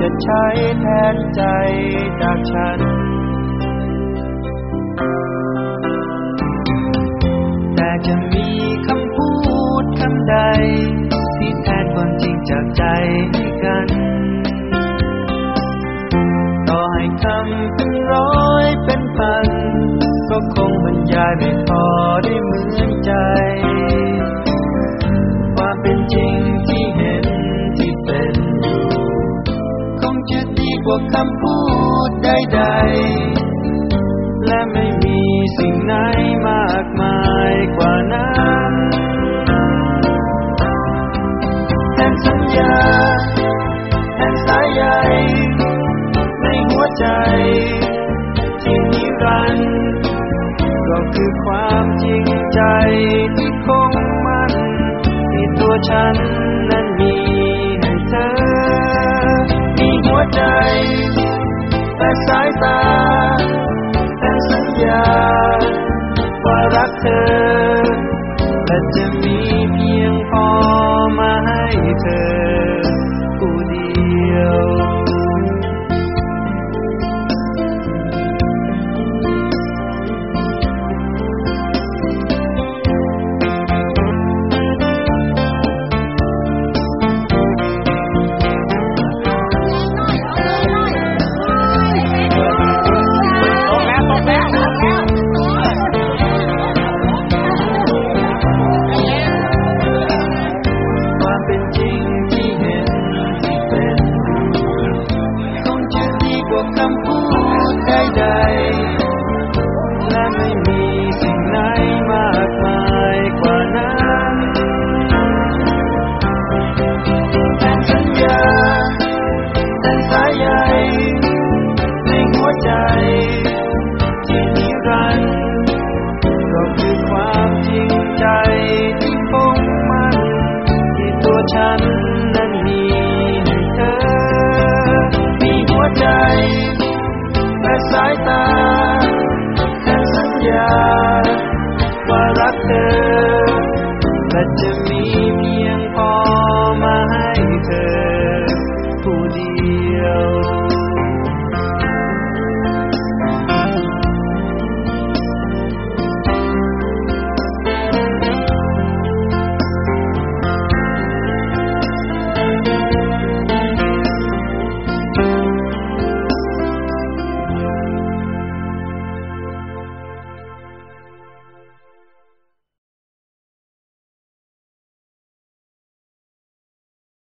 จะใช้แทนใจจากฉัน แต่จะมีคำพูดคำใด ที่แทนความจริงจากใจให้กัน ต่อให้คำเป็นร้อยเป็นพัน ก็คงบรรยายไม่พอได้เหมือนใจ พูดใดๆ และไม่มีสิ่งไหนมากมายกว่านั้นแทนสัญญาแทนสายใยในหัวใจ ที่นิรันดร์ก็คือความจริงใจที่คงมั่นที่ตัวฉันนั้นมีให้เธอ มีหัวใจ และสายตา แต่สัญญา ว่ารักเธอ และจะมีเพียงพอมาให้เธอ ที่นิรันดร์ก็คือความจริงใจที่คงมั่นที่ตัวฉันนั้นมีให้เธอ มีหัวใจและสายตา